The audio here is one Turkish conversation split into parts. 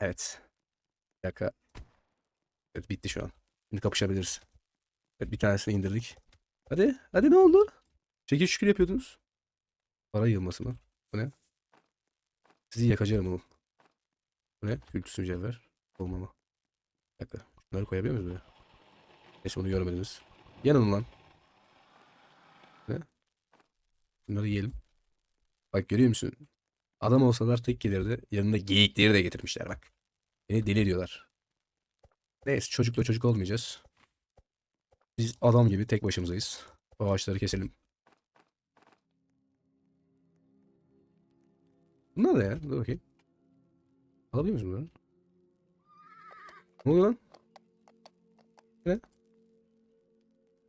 Evet. Bir dakika. Evet bitti şu an. Şimdi kapışabiliriz. Evet bir tanesini indirdik. Hadi. Hadi ne oldu? Çekil şükür yapıyordunuz. Para yığılması mı? Bu ne? Sizi yakacağım oğlum. Bu ne? Kültüsü mücevher. Olmama. Bir dakika. Bunları koyabiliyor muyuz buraya? Neyse bunu görmediniz. Yanın lan. Ne? Bunları yiyelim. Bak görüyor musun? Adam olsalar tek gelirdi. Yanında geyikleri de getirmişler bak. Beni deli ediyorlar. Neyse çocukla çocuk olmayacağız. Biz adam gibi tek başımızayız. Bu ağaçları keselim. Bunlar da ya. Dur bakayım. Alabiliyor muyuz bunları? Ne oluyor lan? Ne?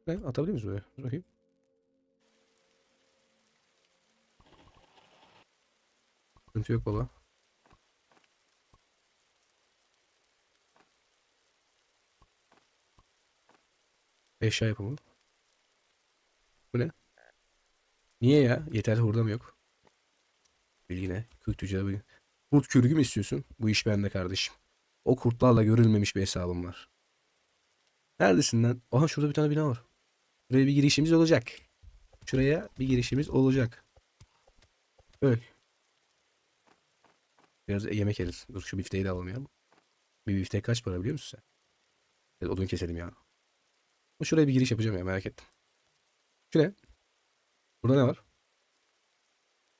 Ne? Atabiliyor muyuz buraya? Dur bakayım. Sıkıntı yok baba. Eşya yapımı. Bu ne? Niye ya? Yeterli hurdam yok. Bilgi ne? Kurt tüccarı bilgi. Kurt kürgü mü istiyorsun? Bu iş bende kardeşim. O kurtlarla görülmemiş bir hesabım var. Neredesin lan? Aha şurada bir tane bina var. Buraya bir girişimiz olacak. Şuraya bir girişimiz olacak. Öl. Biraz yemek yeriz. Dur şu bifteyi de alalım ya. Bir biftek kaç para biliyor musun sen? Evet, odun keselim ya. Şuraya bir giriş yapacağım ya merak ettim. Şu ne? Burada ne var?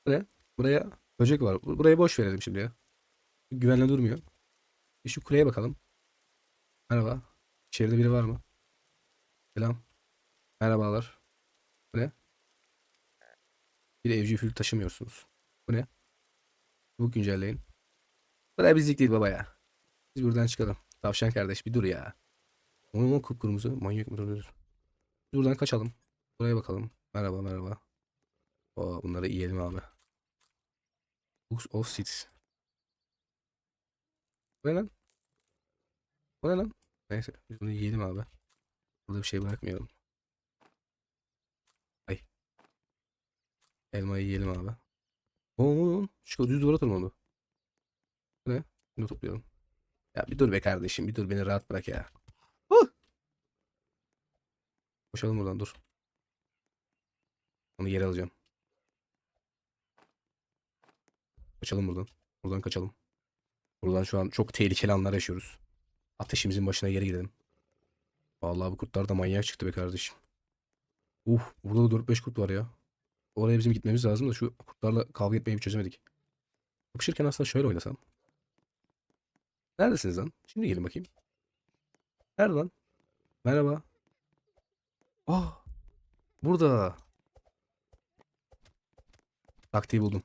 Bu ne? Buraya böcek var. Bu- Burayı boş verelim şimdi ya. Güvenle durmuyor. Bir şu kuleye bakalım. Merhaba. İçeride biri var mı? Selam. Merhabalar. Bu ne? Bir evcil flüt taşımıyorsunuz. Bu ne? Bu güncelleyin. Buraya bizlik değil baba ya. Biz buradan çıkalım. Tavşan kardeş bir dur ya. Onun o kıpkırmızı manyak mı dur dur. Buradan kaçalım. Buraya bakalım. Merhaba merhaba. Oo, bunları yiyelim abi. Books of Seeds. Bu ne lan? Bu ne lan? Neyse biz bunu yiyelim abi. Burada bir şey bırakmayalım. Ay. Elmayı yiyelim abi. Oo, şu düz duvara tırmandı. Ne? Bunu toplayalım. Ya bir dur be kardeşim bir dur beni rahat bırak ya. Huh! Koşalım buradan dur. Onu geri alacağım. Kaçalım buradan. Buradan kaçalım. Buradan şu an çok tehlikeli anlar yaşıyoruz. Ateşimizin başına geri gidelim. Vallahi bu kurtlar da manyak çıktı be kardeşim. Uh, burada da 4-5 kurt var ya. Oraya bizim gitmemiz lazım da şu kurtlarla kavga etmeyi bir çözemedik. Kapışırken aslında şöyle oynasam. Neredesiniz lan? Şimdi gelin bakayım. Nerede lan? Merhaba. Ah. Burada. Taktiği buldum.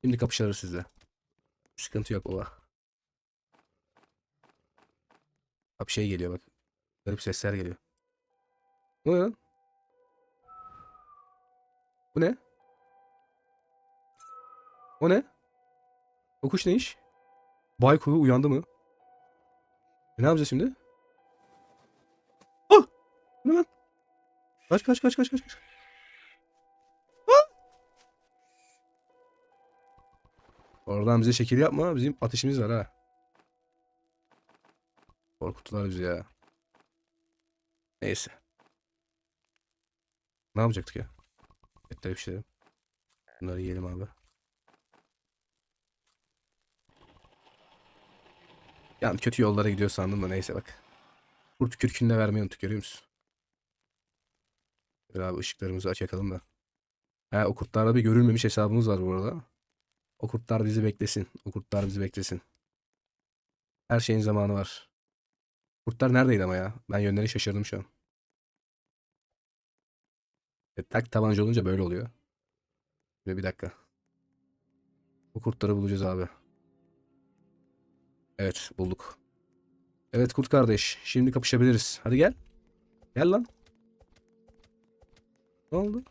Şimdi kapışırız sizle. Sıkıntı yok baba. Bak bir şey geliyor bak. Garip sesler geliyor. Ne oluyor lan? Bu ne? O ne? O kuş ne iş? Baykuğu uyandı mı? E ne yapacağız şimdi? Ah! Ne? Kaç kaç kaç kaç kaç kaç. Ah! Oradan bize şekil yapma. Bizim ateşimiz var ha. Korkuttular bizi ya. Neyse. Ne yapacaktık ya? Etleri pişirelim. Bunları yiyelim abi. Yani kötü yollara gidiyor sandım da neyse bak. Kurt kürkünü de vermeyi unuttuk görüyor musun? Böyle abi ışıklarımızı aç yakalım da. Ha o kurtlarda bir görülmemiş hesabımız var bu arada. O kurtlar bizi beklesin. O kurtlar bizi beklesin. Her şeyin zamanı var. Kurtlar neredeydi ama ya? Ben yönleri şaşırdım şu an. E, tak tabanca olunca böyle oluyor. Bir dakika. Bu kurtları bulacağız abi. Evet bulduk. Evet kurt kardeş. Şimdi kapışabiliriz. Hadi gel. Gel lan. Ne oldu?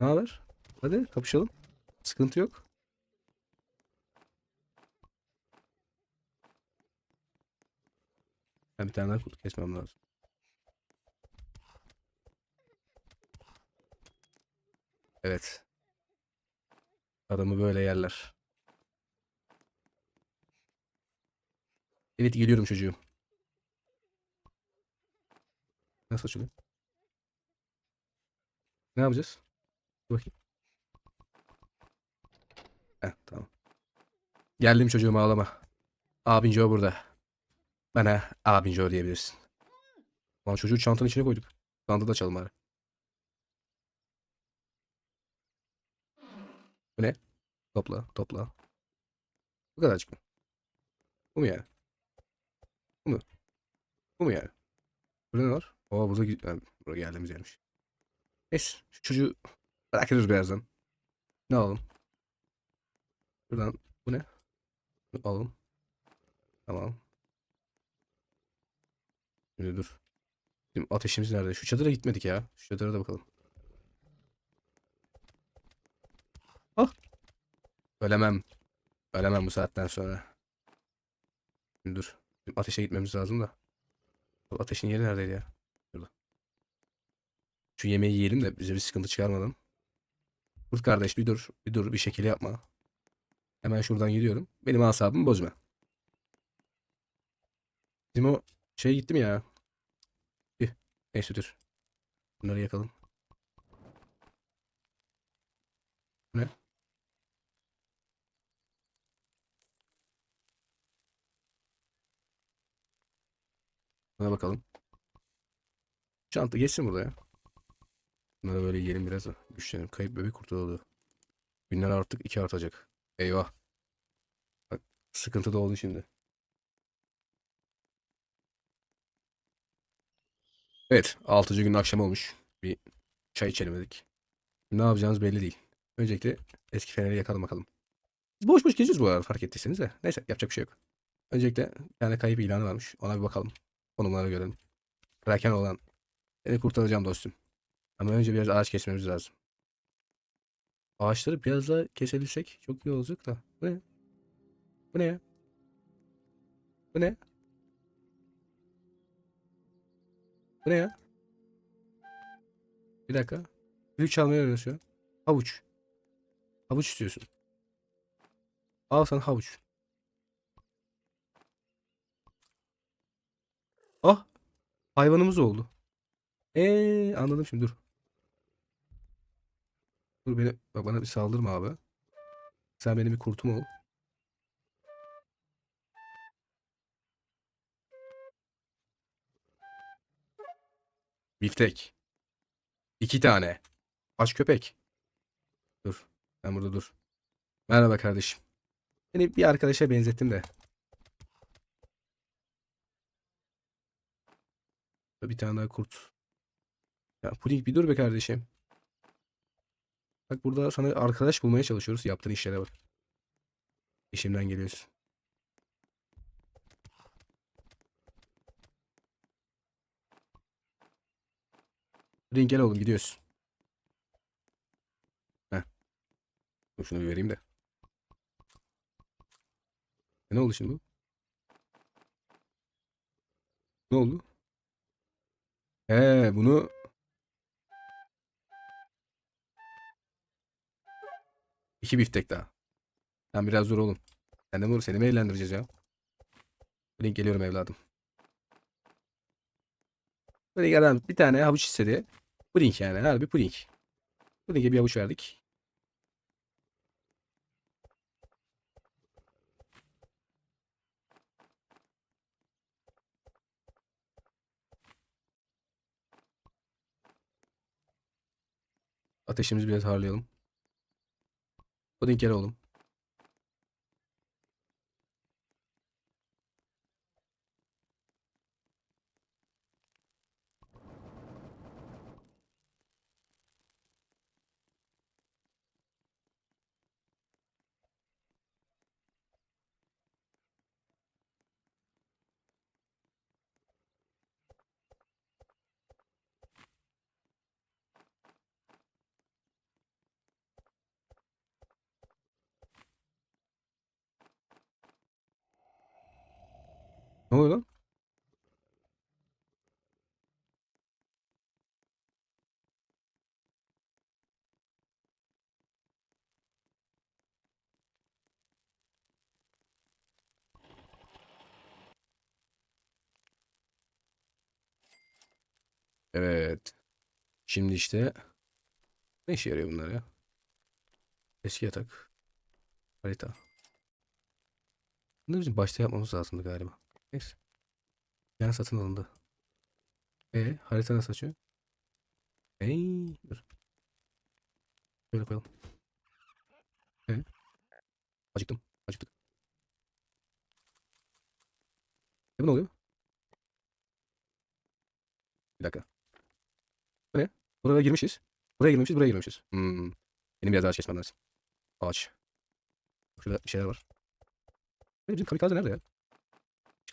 Ne haber? Hadi kapışalım. Sıkıntı yok. Ben bir tane daha kurt kesmem lazım. Evet. Adamı böyle yerler. Evet geliyorum çocuğum. Nasıl açılıyor? Ne yapacağız? Dur bakayım. Heh, tamam. Geldim çocuğum ağlama. Abin Joe burada. Bana abin Joe diyebilirsin. Lan çocuğu çantanın içine koyduk. Çanta da bari. Bu ne? Topla, topla. Bu kadarcık mı? Bu mu yani? Bu mu? Bu mu yani? Burada ne var? Oo burada, ha, buraya geldiğimiz yermiş. Neyse şu çocuğu bırakırız birazdan. Ne alalım? Buradan bu ne? Bunu alalım. Tamam. Şimdi dur. Bizim ateşimiz nerede? Şu çadıra gitmedik ya. Şu çadıra da bakalım. Ah. Ölemem. Ölemem bu saatten sonra. Dur. Ateşe gitmemiz lazım da. Ateşin yeri neredeydi ya? Şurada. Şu yemeği yiyelim de bize bir sıkıntı çıkarmadan. Kurt kardeş bir dur. Bir dur bir şekil yapma. Hemen şuradan gidiyorum. Benim asabımı bozma. Bizim o şey gitti mi ya? Bir. Neyse dur. Bunları yakalım. Ne? Buna bakalım. Çanta geçsin burada ya. Bunları böyle yiyelim biraz. Güçlenelim. Kayıp bebek kurtuldu. Günler artık iki artacak. Eyvah. Bak sıkıntı da oldu şimdi. Evet. 6. günün akşamı olmuş. Bir çay içelim dedik. Ne yapacağımız belli değil. Öncelikle eski feneri yakalım bakalım. Boş boş geziyoruz bu arada fark ettiyseniz de. Neyse yapacak bir şey yok. Öncelikle bir kayıp ilanı varmış. Ona bir bakalım. Konumları görelim. Kraken olan. Seni kurtaracağım dostum. Ama önce biraz ağaç kesmemiz lazım. Ağaçları biraz daha kesebilsek çok iyi olacak da. Bu ne? Bu ne ya? Bu ne? Bu ne ya? Bir dakika. Flüt çalmayı öğreniyorsun. Havuç. Havuç istiyorsun. Al sana havuç. Ah! Hayvanımız oldu. Eee anladım şimdi dur. Dur beni bak bana bir saldırma abi. Sen benim bir kurtum ol. Biftek. İki tane. Aç köpek. Dur. Sen burada dur. Merhaba kardeşim. Seni bir arkadaşa benzettim de. Bir tane daha kurt. Ya Puding bir dur be kardeşim. Bak burada sana arkadaş bulmaya çalışıyoruz. Yaptığın işlere bak. İşimden geliyorsun. Puding gel oğlum gidiyoruz. Heh. Şunu bir vereyim de. E, ne oldu şimdi bu? Ne oldu? He bunu iki biftek daha. Sen biraz dur oğlum. Sen de olur? Seni mi eğlendireceğiz ya? Puding geliyorum evladım. Puding adam bir tane havuç istedi. Puding yani. Harbi puding. Puding'e bir havuç verdik. Ateşimizi biraz harlayalım. Puding gel oğlum. Ne oluyor lan? Evet. Şimdi işte ne işe yarıyor bunlar ya? Eski yatak. Harita. Bunları bizim başta yapmamız lazımdı galiba. Neyse. Yani satın alındı. E harita nasıl açıyor? Ey, dur. Şöyle koyalım. E. Acıktım. Acıktık. E bu ne oluyor? Bir dakika. Bu ne? Buraya girmişiz. Buraya girmemişiz, buraya girmemişiz. Hmm. Benim biraz ağaç kesmem lazım. Ağaç. Şurada bir şeyler var. Bizim kamikaze nerede ya?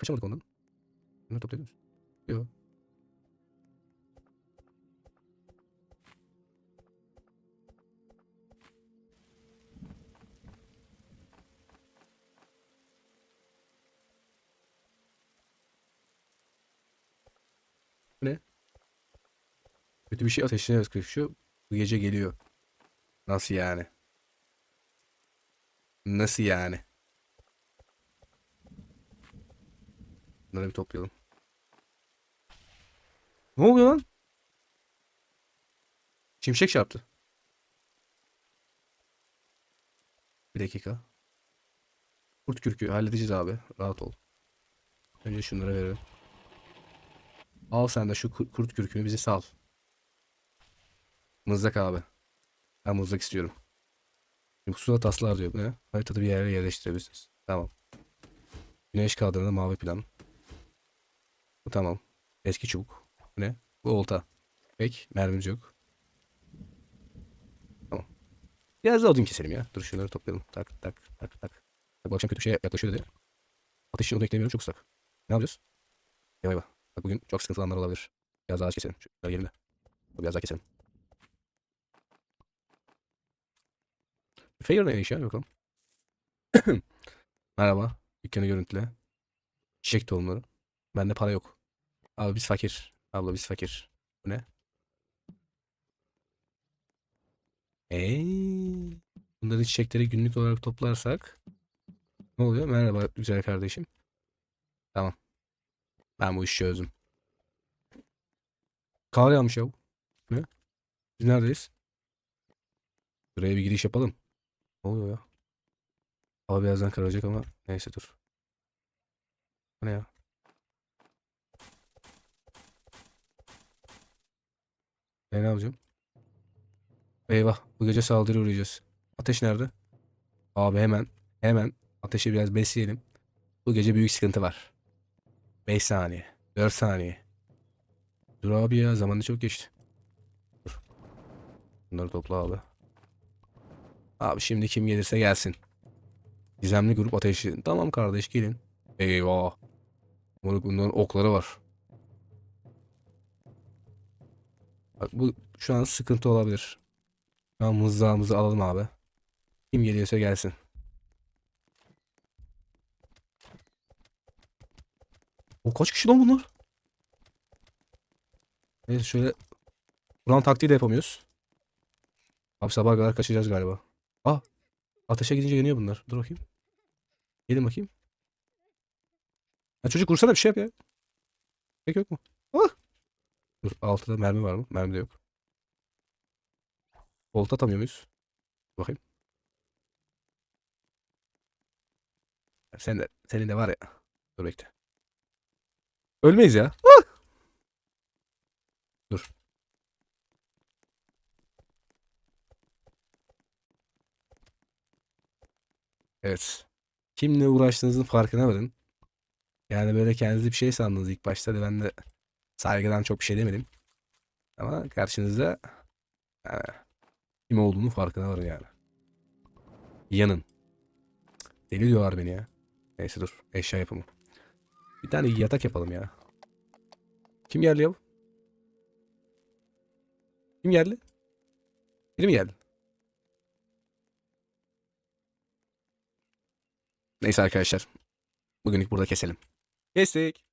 Kaçamadık ondan. Bunları toplayabilir miyiz? Yok. Ne? Kötü bir şey ateşine sıkışıyor. Bu gece geliyor. Nasıl yani? Nasıl yani? Bunları bir toplayalım. Ne oluyor lan? Şimşek çarptı. Bir dakika. Kurt kürkü halledeceğiz abi. Rahat ol. Önce şunlara verelim. Al sen de şu kur- kurt kürkünü bizi sal. Mızrak abi. Ben mızrak istiyorum. Şimdi Pusula taslar diyor. Ne? Haritada bir yere yerleştirebilirsiniz. Tamam. Güneş kadranı mavi plan. Tamam. Eski çubuk. Bu ne? Bu olta. Pek mermimiz yok. Tamam. Biraz daha odun keselim ya. Dur şunları toplayalım. Tak tak tak tak. Bak bu akşam kötü bir şey yaklaşıyor dedi. Ateşin odun eklemiyorum çok ıslak. Ne yapacağız? Eyvah eyvah. Bak bugün çok sıkıntılı anlar olabilir. Biraz daha ağaç keselim. Şöyle yerine. Biraz daha keselim. Fair ne iş ya bakalım. Merhaba. Dükkanı görüntüle. Çiçek tohumları. Bende para yok. Abi biz fakir. Abla biz fakir. Bu ne? Eee. Bunların çiçekleri günlük olarak toplarsak ne oluyor? Merhaba güzel kardeşim. Tamam. Ben bu işi çözdüm. Kar yağmış ya. Ne? Biz neredeyiz? Buraya bir giriş yapalım. Ne oluyor ya? Hava birazdan kararacak ama neyse dur. Bu ne ya? E, ne yapacağım? Eyvah bu gece saldırı uğrayacağız. Ateş nerede? Abi hemen hemen ateşi biraz besleyelim. Bu gece büyük sıkıntı var. 5 saniye. 4 saniye. Dur abi ya zamanı çok geçti. Dur. Bunları topla abi. Abi şimdi kim gelirse gelsin. Gizemli grup ateşi. Tamam kardeş gelin. Eyvah. Moruk bunların okları var. Bak bu şu an sıkıntı olabilir. Şu an mızrağımızı alalım abi. Kim geliyorsa gelsin. O kaç kişi lan bunlar? Neyse şöyle Buran taktiği de yapamıyoruz. Abi sabaha kadar kaçacağız galiba. Ah! Ateşe gidince yanıyor bunlar. Dur bakayım. Gelin bakayım. Ya çocuk vursana bir şey yap ya. Pek yok mu? Ah! Dur altıda mermi var mı? Mermi de yok. Volta atamıyor muyuz? Bakayım. Sen de, senin de var ya. Dur bekle. Ölmeyiz ya. Ah! Dur. Evet. Kimle uğraştığınızın farkına varın. Yani böyle kendinizi bir şey sandınız ilk başta ben de saygıdan çok bir şey demedim. Ama karşınızda yani, kim olduğunu farkına varın yani. Yanın. Deli diyorlar beni ya. Neyse dur. Eşya yapımı. Bir tane yatak yapalım ya. Kim geldi ya? Kim geldi? Biri mi geldi? Neyse arkadaşlar. Bugünlük burada keselim. Kestik.